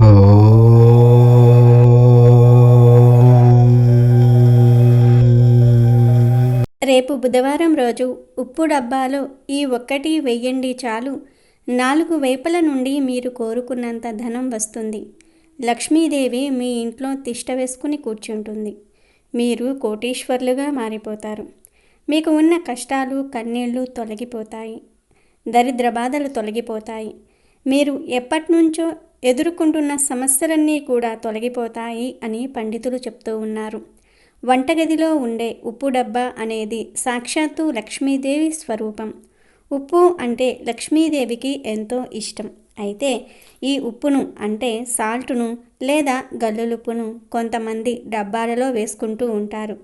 రేపు బుధవారం రోజు ఉప్పు డబ్బాలో ఈ ఒక్కటి వెయ్యండి చాలు. నాలుగు వైపుల నుండి మీరు కోరుకున్నంత ధనం వస్తుంది. లక్ష్మీదేవి మీ ఇంట్లో తిష్ట వేసుకుని కూర్చుంటుంది. మీరు కోటీశ్వర్లుగా మారిపోతారు. మీకు ఉన్న కష్టాలు కన్నీళ్ళు తొలగిపోతాయి. దరిద్ర బాధలు తొలగిపోతాయి. మీరు ఎప్పటినుంచో ఎదుర్కొంటున్న సమస్యలన్నీ కూడా తొలగిపోతాయి అని పండితులు చెప్తూ ఉన్నారు. వంటగదిలో ఉండే ఉప్పు డబ్బా అనేది సాక్షాత్తు లక్ష్మీదేవి స్వరూపం. ఉప్పు అంటే లక్ష్మీదేవికి ఎంతో ఇష్టం. అయితే ఈ ఉప్పును అంటే సాల్టును లేదా గల్లులుప్పును కొంతమంది డబ్బాలలో వేసుకుంటూ ఉంటారు.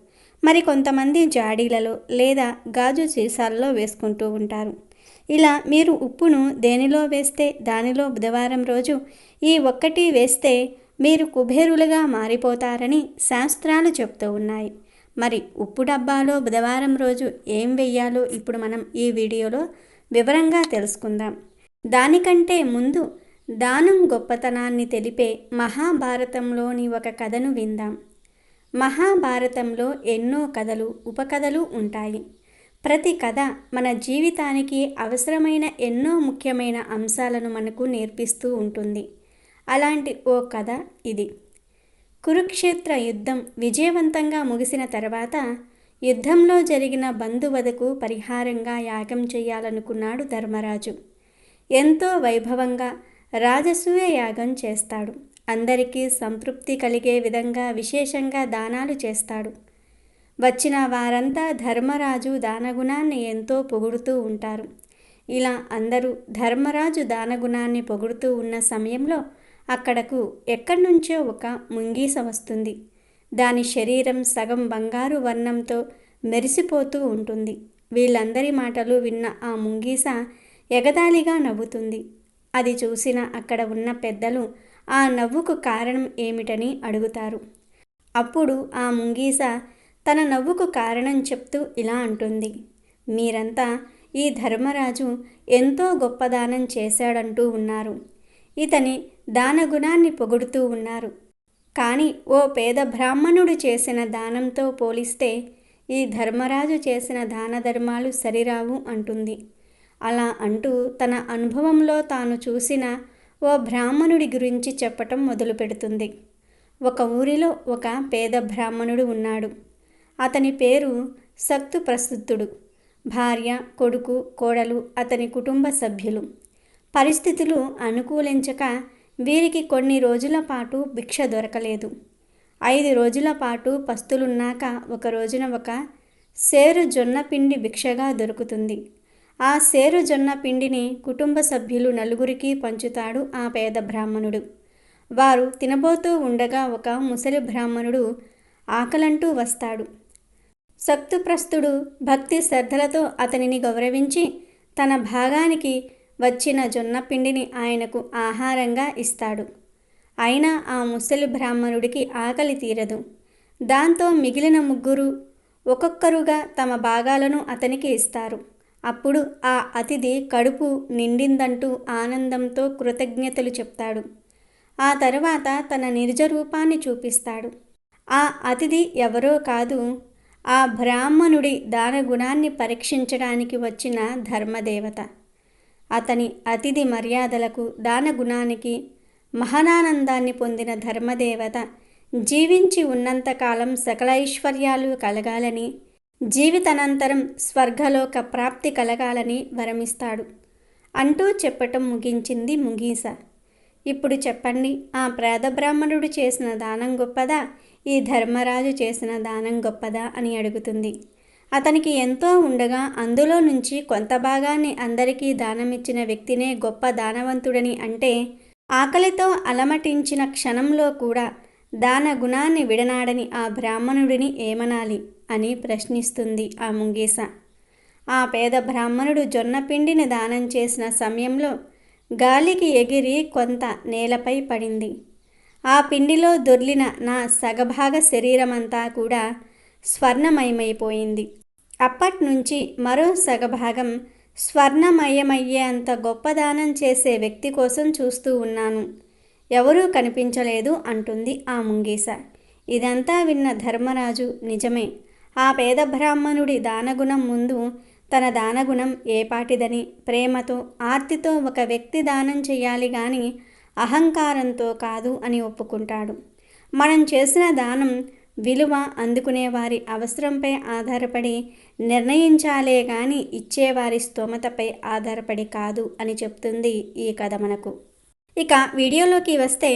మరి కొంతమంది జాడీలలో లేదా గాజు సీసాలలో వేసుకుంటూ ఉంటారు. ఇలా మీరు ఉప్పును దేనిలో వేస్తే దానిలో బుధవారం రోజు ఈ ఒక్కటి వేస్తే మీరు కుబేరులుగా మారిపోతారని శాస్త్రాలు చెప్తూ ఉన్నాయి. మరి ఉప్పు డబ్బాలో బుధవారం రోజు ఏం వెయ్యాలో ఇప్పుడు మనం ఈ వీడియోలో వివరంగా తెలుసుకుందాం. దానికంటే ముందు దానం గొప్పతనాన్ని తెలిపే మహాభారతంలోని ఒక కథను విందాం. మహాభారతంలో ఎన్నో కథలు ఉపకథలు ఉంటాయి. ప్రతి కథ మన జీవితానికి అవసరమైన ఎన్నో ముఖ్యమైన అంశాలను మనకు నేర్పిస్తూ ఉంటుంది. అలాంటి ఓ కథ ఇది. కురుక్షేత్ర యుద్ధం విజయవంతంగా ముగిసిన తర్వాత యుద్ధంలో జరిగిన బంధువధకు పరిహారంగా యాగం చేయాలనుకున్నాడు ధర్మరాజు. ఎంతో వైభవంగా రాజసూయ యాగం చేస్తాడు. అందరికీ సంతృప్తి కలిగే విధంగా విశేషంగా దానాలు చేస్తాడు. వచ్చిన వారంతా ధర్మరాజు దానగుణాన్ని ఎంతో పొగుడుతూ ఉంటారు. ఇలా అందరూ ధర్మరాజు దానగుణాన్ని పొగుడుతూ ఉన్న సమయంలో అక్కడకు ఎక్కడి నుంచో ఒక ముంగీస వస్తుంది. దాని శరీరం సగం బంగారు వర్ణంతో మెరిసిపోతూ ఉంటుంది. వీళ్ళందరి మాటలు విన్న ఆ ముంగీస ఎగతాళిగా నవ్వుతుంది. అది చూసిన అక్కడ ఉన్న పెద్దలు ఆ నవ్వుకు కారణం ఏమిటని అడుగుతారు. అప్పుడు ఆ ముంగీస తన నవ్వుకు కారణం చెప్తూ ఇలా అంటుంది. మీరంతా ఈ ధర్మరాజు ఎంతో గొప్ప దానం చేశాడంటూ ఉన్నారు. ఇతని దానగుణాన్ని పొగుడుతూ ఉన్నారు. కానీ ఓ పేద బ్రాహ్మణుడు చేసిన దానంతో పోలిస్తే ఈ ధర్మరాజు చేసిన దాన ధర్మాలు సరిరావు అంటుంది. అలా అంటూ తన అనుభవంలో తాను చూసిన ఓ బ్రాహ్మణుడి గురించి చెప్పటం మొదలుపెడుతుంది. ఒక ఊరిలో ఒక పేద బ్రాహ్మణుడు ఉన్నాడు. అతని పేరు సక్తు ప్రస్తుతుడు. భార్య కొడుకు కోడలు అతని కుటుంబ సభ్యులు. పరిస్థితులు అనుకూలించక వీరికి కొన్ని రోజుల పాటు భిక్ష దొరకలేదు. ఐదు రోజుల పాటు పస్తులున్నాక ఒక రోజున ఒక సేరు జొన్న పిండి భిక్షగా దొరుకుతుంది. ఆ సేరు జొన్న పిండిని కుటుంబ సభ్యులు నలుగురికి పంచుతాడు ఆ పేద బ్రాహ్మణుడు. వారు తినబోతూ ఉండగా ఒక ముసలి బ్రాహ్మణుడు ఆకలంటూ వస్తాడు. సక్తుప్రస్తుడు భక్తి శ్రద్ధలతో అతనిని గౌరవించి తన భాగానికి వచ్చిన జొన్న పిండిని ఆయనకు ఆహారంగా ఇస్తాడు. అయినా ఆ ముసలి బ్రాహ్మణుడికి ఆకలి తీరదు. దాంతో మిగిలిన ముగ్గురు ఒక్కొక్కరుగా తమ భాగాలను అతనికి ఇస్తారు. అప్పుడు ఆ అతిథి కడుపు నిండిందంటూ ఆనందంతో కృతజ్ఞతలు చెప్తాడు. ఆ తర్వాత తన నిర్జ రూపాన్ని చూపిస్తాడు. ఆ అతిథి ఎవరో కాదు ఆ బ్రాహ్మణుడి దానగుణాన్ని పరీక్షించడానికి వచ్చిన ధర్మదేవత. అతని అతిథి మర్యాదలకు దానగుణానికి మహనానందాన్ని పొందిన ధర్మదేవత జీవించి ఉన్నంతకాలం సకల ఐశ్వర్యాలు కలగాలని జీవితానంతరం స్వర్గలోక ప్రాప్తి కలగాలని వరమిస్తాడు. అంటూ చెప్పటం ముగించింది ముగీస. ఇప్పుడు చెప్పండి ఆ పేద బ్రాహ్మణుడు చేసిన దానం గొప్పదా? ఈ ధర్మరాజు చేసిన దానం గొప్పదా అని అడుగుతుంది. అతనికి ఎంతో ఉండగా అందులో నుంచి కొంత భాగాన్ని అందరికీ దానమిచ్చిన వ్యక్తినే గొప్ప దానవంతుడని అంటే ఆకలితో అలమటించిన క్షణంలో కూడా దాన గుణాన్ని విడనాడని ఆ బ్రాహ్మణుడిని ఏమనాలి అని ప్రశ్నిస్తుంది ఆ ముంగీస ఆ పేద బ్రాహ్మణుడు జొన్నపిండిని దానం చేసిన సమయంలో గాలికి ఎగిరి కొంత నేలపై పడింది. ఆ పిండిలో దొర్లిన నా సగభాగ శరీరమంతా కూడా స్వర్ణమయమైపోయింది. అప్పట్నుంచి మరో సగభాగం స్వర్ణమయమయ్యే అంత గొప్ప దానం చేసే వ్యక్తి కోసం చూస్తూ ఉన్నాను. ఎవరూ కనిపించలేదు అంటుంది ఆ ముంగీస ఇదంతా విన్న ధర్మరాజు నిజమే. ఆ పేద బ్రాహ్మణుడి దానగుణం ముందు తన దానగుణం ఏపాటిదని ప్రేమతో ఆర్తితో ఒక వ్యక్తి దానం చేయాలి కానీ అహంకారంతో కాదు అని ఒప్పుకుంటాడు. మనం చేసిన దానం విలువ అందుకునే వారి అవసరంపై ఆధారపడి నిర్ణయించాలే కానీ ఇచ్చేవారి స్తోమతపై ఆధారపడి కాదు అని చెప్తుంది ఈ కథ మనకు. ఇక వీడియోలోకి వస్తే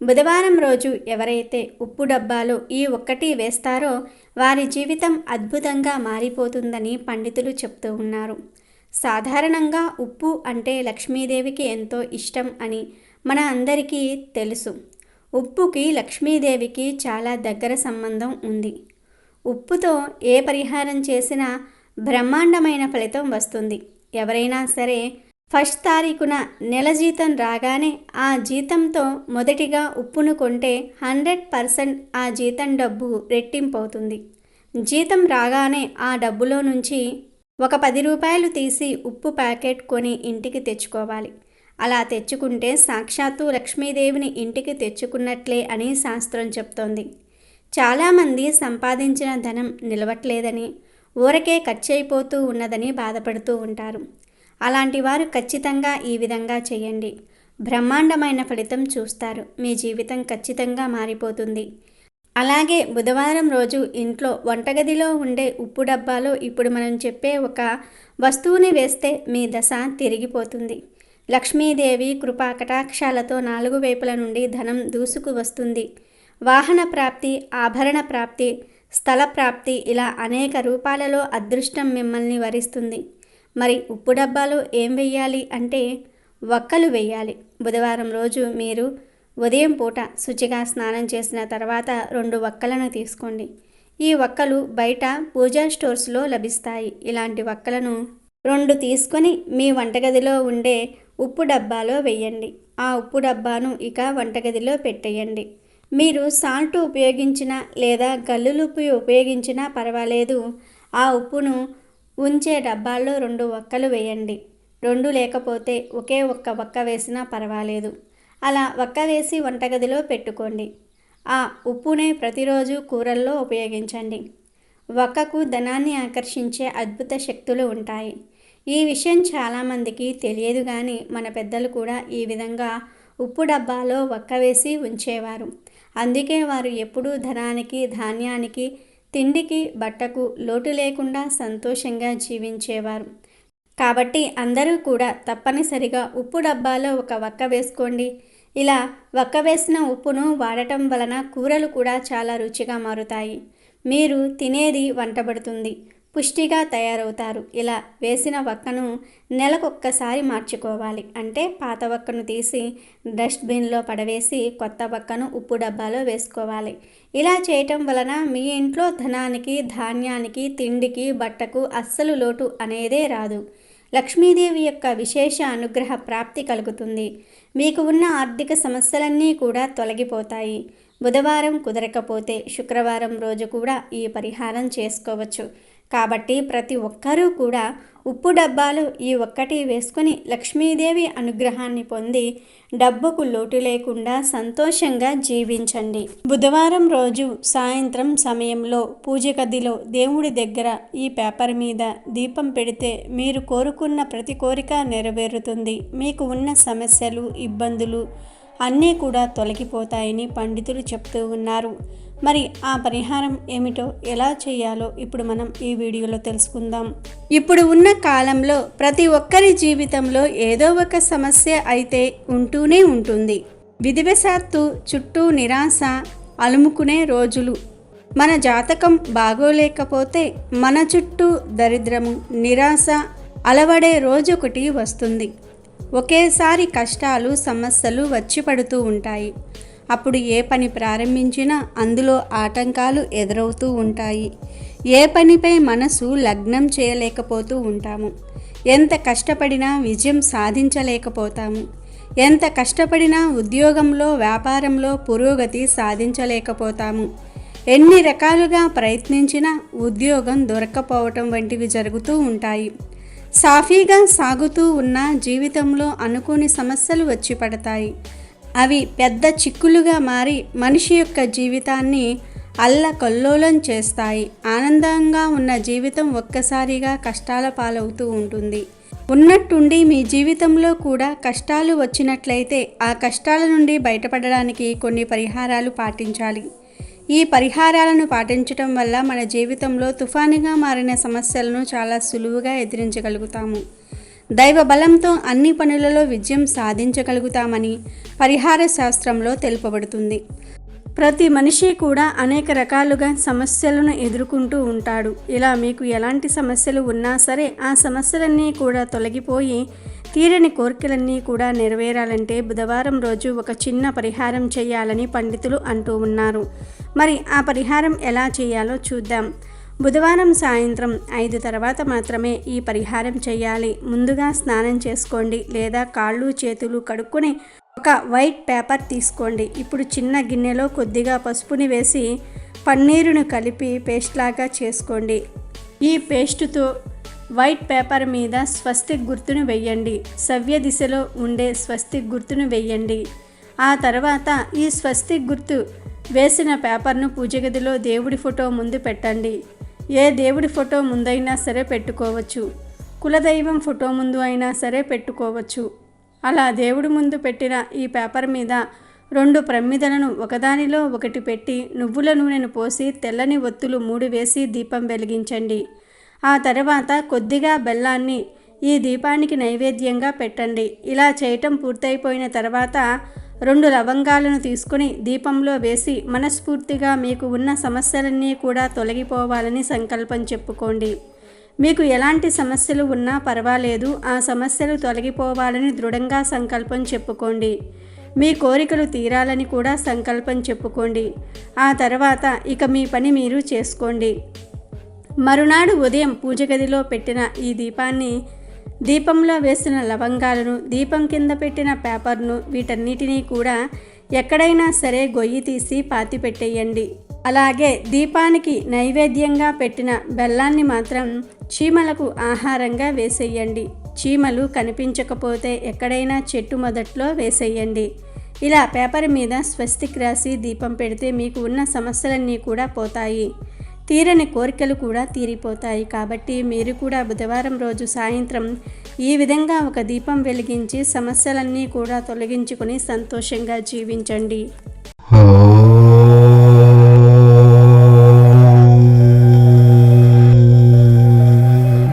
బుధవారం రోజు ఎవరైతే ఉప్పు డబ్బాలో ఈ ఒక్కటి వేస్తారో వారి జీవితం అద్భుతంగా మారిపోతుందని పండితులు చెప్తూ ఉన్నారు. సాధారణంగా ఉప్పు అంటే లక్ష్మీదేవికి ఎంతో ఇష్టం అని మన అందరికీ తెలుసు. ఉప్పుకి లక్ష్మీదేవికి చాలా దగ్గర సంబంధం ఉంది. ఉప్పుతో ఏ పరిహారం చేసినా బ్రహ్మాండమైన ఫలితం వస్తుంది. ఎవరైనా సరే ఫస్ట్ తారీఖున నెల జీతం రాగానే ఆ జీతంతో మొదటిగా ఉప్పును కొంటే హండ్రెడ్ పర్సెంట్ ఆ జీతం డబ్బు రెట్టింపు అవుతుంది జీతం రాగానే ఆ డబ్బులో నుంచి ఒక పది రూపాయలు తీసి ఉప్పు ప్యాకెట్ కొని ఇంటికి తెచ్చుకోవాలి. అలా తెచ్చుకుంటే సాక్షాత్తు లక్ష్మీదేవిని ఇంటికి తెచ్చుకున్నట్లే అని శాస్త్రం చెప్తోంది. చాలామంది సంపాదించిన ధనం నిలవట్లేదని ఊరకే ఖర్చయిపోతూ ఉన్నదని బాధపడుతూ ఉంటారు. అలాంటి వారు ఖచ్చితంగా ఈ విధంగా చేయండి. బ్రహ్మాండమైన ఫలితం చూస్తారు. మీ జీవితం ఖచ్చితంగా మారిపోతుంది. అలాగే బుధవారం రోజు ఇంట్లో వంటగదిలో ఉండే ఉప్పు డబ్బాలో ఇప్పుడు మనం చెప్పే ఒక వస్తువుని వేస్తే మీ దశ తిరిగిపోతుంది. లక్ష్మీదేవి కృపా కటాక్షాలతో నాలుగు వైపుల నుండి ధనం దూసుకు వస్తుంది. వాహన ప్రాప్తి ఆభరణ ప్రాప్తి స్థల ప్రాప్తి ఇలా అనేక రూపాలలో అదృష్టం మిమ్మల్ని వరిస్తుంది. మరి ఉప్పు డబ్బాలో ఏం వెయ్యాలి అంటే వక్కలు వెయ్యాలి. బుధవారం రోజు మీరు ఉదయం పూట శుచిగా స్నానం చేసిన తర్వాత రెండు వక్కలను తీసుకోండి. ఈ వక్కలు బయట పూజా స్టోర్స్లో లభిస్తాయి. ఇలాంటి వక్కలను రెండు తీసుకొని మీ వంటగదిలో ఉండే ఉప్పు డబ్బాలో వేయండి. ఆ ఉప్పు డబ్బాను ఇక వంటగదిలో పెట్టేయండి. మీరు సాల్ట్ ఉపయోగించిన లేదా గల్లులుప్పు ఉపయోగించినా పర్వాలేదు. ఆ ఉప్పును ఉంచే డబ్బాల్లో రెండు ఒక్కలు వేయండి. రెండు లేకపోతే ఒకే ఒక్క ఒక్క వేసినా పర్వాలేదు. అలా ఒక్క వేసి వంటగదిలో పెట్టుకోండి. ఆ ఉప్పునే ప్రతిరోజు కూరల్లో ఉపయోగించండి. ఒక్కకు ధనాన్ని ఆకర్షించే అద్భుత శక్తులు ఉంటాయి. ఈ విషయం చాలామందికి తెలియదు కానీ మన పెద్దలు కూడా ఈ విధంగా ఉప్పు డబ్బాలో ఒక్క వేసి ఉంచేవారు. అందుకే వారు ఎప్పుడూ ధనానికి ధాన్యానికి తిండికి బట్టకు లోటు లేకుండా సంతోషంగా జీవించేవారు. కాబట్టి అందరూ కూడా తప్పనిసరిగా ఉప్పు డబ్బాలో ఒక వక్క వేసుకోండి. ఇలా వక్క వేసిన ఉప్పును వాడటం వలన కూరలు కూడా చాలా రుచిగా మారుతాయి. మీరు తినేది వంటబడుతుంది పుష్టిగా తయారవుతారు. ఇలా వేసిన వక్కను నెలకొక్కసారి మార్చుకోవాలి. అంటే పాత వక్కను తీసి డస్ట్బిన్లో పడవేసి కొత్త వక్కను ఉప్పు డబ్బాలో వేసుకోవాలి. ఇలా చేయటం వలన మీ ఇంట్లో ధనానికి ధాన్యానికి తిండికి బట్టకు అస్సలు లోటు అనేదే రాదు. లక్ష్మీదేవి యొక్క విశేష అనుగ్రహ ప్రాప్తి కలుగుతుంది. మీకు ఉన్న ఆర్థిక సమస్యలన్నీ కూడా తొలగిపోతాయి. బుధవారం కుదరకపోతే శుక్రవారం రోజు కూడా ఈ పరిహారం చేసుకోవచ్చు. కాబట్టి ప్రతి ఒక్కరూ కూడా ఉప్పు డబ్బాలు ఈ ఒక్కటి వేసుకొని లక్ష్మీదేవి అనుగ్రహాన్ని పొంది డబ్బుకు లోటు లేకుండా సంతోషంగా జీవించండి. బుధవారం రోజు సాయంత్రం సమయంలో పూజ గదిలో దేవుడి దగ్గర ఈ పేపర్ మీద దీపం పెడితే మీరు కోరుకున్న ప్రతి కోరిక నెరవేరుతుంది. మీకు ఉన్న సమస్యలు ఇబ్బందులు అన్నీ కూడా తొలగిపోతాయని పండితులు చెప్తూ ఉన్నారు. మరి ఆ పరిహారం ఏమిటో ఎలా చేయాలో ఇప్పుడు మనం ఈ వీడియోలో తెలుసుకుందాం. ఇప్పుడు ఉన్న కాలంలో ప్రతి ఒక్కరి జీవితంలో ఏదో ఒక సమస్య అయితే ఉంటూనే ఉంటుంది. విధివశాత్తు చుట్టూ నిరాశ అలుముకునే రోజులు. మన జాతకం బాగోలేకపోతే మన చుట్టూ దరిద్రము నిరాశ అలవడే రోజొకటి వస్తుంది. ఒకేసారి కష్టాలు సమస్యలు వచ్చి పడుతూ ఉంటాయి. అప్పుడు ఏ పని ప్రారంభించినా అందులో ఆటంకాలు ఎదురవుతూ ఉంటాయి. ఏ పనిపై మనసు లగ్నం చేయలేకపోతూ ఉంటాము. ఎంత కష్టపడినా విజయం సాధించలేకపోతాము. ఎంత కష్టపడినా ఉద్యోగంలో వ్యాపారంలో పురోగతి సాధించలేకపోతాము. ఎన్ని రకాలుగా ప్రయత్నించినా ఉద్యోగం దొరక్కపోవటం వంటివి జరుగుతూ ఉంటాయి. సాఫీగా సాగుతూ ఉన్న జీవితంలో అనుకోని సమస్యలు వచ్చి పడతాయి. అవి పెద్ద చిక్కులుగా మారి మనిషి యొక్క జీవితాన్ని అల్లకల్లోలం చేస్తాయి. ఆనందంగా ఉన్న జీవితం ఒక్కసారిగా కష్టాల పాలవుతూ ఉంటుంది. ఉన్నట్టుండి మీ జీవితంలో కూడా కష్టాలు వచ్చినట్లయితే ఆ కష్టాల నుండి బయటపడడానికి కొన్ని పరిహారాలు పాటించాలి. ఈ పరిహారాలను పాటించటం వల్ల మన జీవితంలో తుఫానుగా మారిన సమస్యలను చాలా సులువుగా ఎదిరించగలుగుతాము. దైవ బలంతో అన్ని పనులలో విజయం సాధించగలుగుతామని పరిహార శాస్త్రంలో తెలుపబడుతుంది. ప్రతి మనిషి కూడా అనేక రకాలుగా సమస్యలను ఎదుర్కొంటూ ఉంటాడు. ఇలా మీకు ఎలాంటి సమస్యలు ఉన్నా సరే ఆ సమస్యలన్నీ కూడా తొలగిపోయి తీరని కోరికలన్నీ కూడా నెరవేరాలంటే బుధవారం రోజు ఒక చిన్న పరిహారం చేయాలని పండితులు అంటూ ఉన్నారు. మరి ఆ పరిహారం ఎలా చేయాలో చూద్దాం. బుధవారం సాయంత్రం ఐదు తర్వాత మాత్రమే ఈ పరిహారం చేయాలి. ముందుగా స్నానం చేసుకోండి లేదా కాళ్ళు చేతులు కడుక్కుని ఒక వైట్ పేపర్ తీసుకోండి. ఇప్పుడు చిన్న గిన్నెలో కొద్దిగా పసుపుని వేసి పన్నీరును కలిపి పేస్ట్లాగా చేసుకోండి. ఈ పేస్టుతో వైట్ పేపర్ మీద స్వస్తిక్ గుర్తును వెయ్యండి సవ్య దిశలో ఉండే స్వస్తిక్ గుర్తును వెయ్యండి ఆ తర్వాత ఈ స్వస్తిక్ గుర్తు వేసిన పేపర్ను పూజ గదిలో దేవుడి ఫోటో ముందు పెట్టండి. ఏ దేవుడి ఫోటో ముందైనా సరే పెట్టుకోవచ్చు. కులదైవం ఫోటో ముందు అయినా సరే పెట్టుకోవచ్చు. అలా దేవుడి ముందు పెట్టిన ఈ పేపర్ మీద రెండు ప్రమిదలను ఒకదానిలో ఒకటి పెట్టి నువ్వుల నూనెను పోసి తెల్లని ఒత్తులు మూడు వేసి దీపం వెలిగించండి. ఆ తర్వాత కొద్దిగా బెల్లాన్ని ఈ దీపానికి నైవేద్యంగా పెట్టండి. ఇలా చేయటం పూర్తయిపోయిన తర్వాత రెండు లవంగాలను తీసుకుని దీపంలో వేసి మనస్ఫూర్తిగా మీకు ఉన్న సమస్యలన్నీ కూడా తొలగిపోవాలని సంకల్పం చెప్పుకోండి. మీకు ఎలాంటి సమస్యలు ఉన్నా పర్వాలేదు ఆ సమస్యలు తొలగిపోవాలని దృఢంగా సంకల్పం చెప్పుకోండి. మీ కోరికలు తీరాలని కూడా సంకల్పం చెప్పుకోండి. ఆ తర్వాత ఇక మీ పని మీరు చేసుకోండి. మరునాడు ఉదయం పూజ గదిలో పెట్టిన ఈ దీపాన్ని దీపంలో వేసిన లవంగాలను దీపం కింద పెట్టిన పేపర్ను వీటన్నిటినీ కూడా ఎక్కడైనా సరే గొయ్యి తీసి పాతి పెట్టేయండి. అలాగే దీపానికి నైవేద్యంగా పెట్టిన బెల్లాన్ని మాత్రం చీమలకు ఆహారంగా వేసేయండి. చీమలు కనిపించకపోతే ఎక్కడైనా చెట్టు మొదట్లో వేసేయండి. ఇలా పేపర్ మీద స్వస్తిక్ రాసి దీపం పెడితే మీకు ఉన్న సమస్యలన్నీ కూడా పోతాయి. తీరని కోరికలు కూడా తీరిపోతాయి. కాబట్టి మీరు కూడా బుధవారం రోజు సాయంత్రం ఈ విధంగా ఒక దీపం వెలిగించి సమస్యలన్నీ కూడా తొలగించుకొని సంతోషంగా జీవించండి.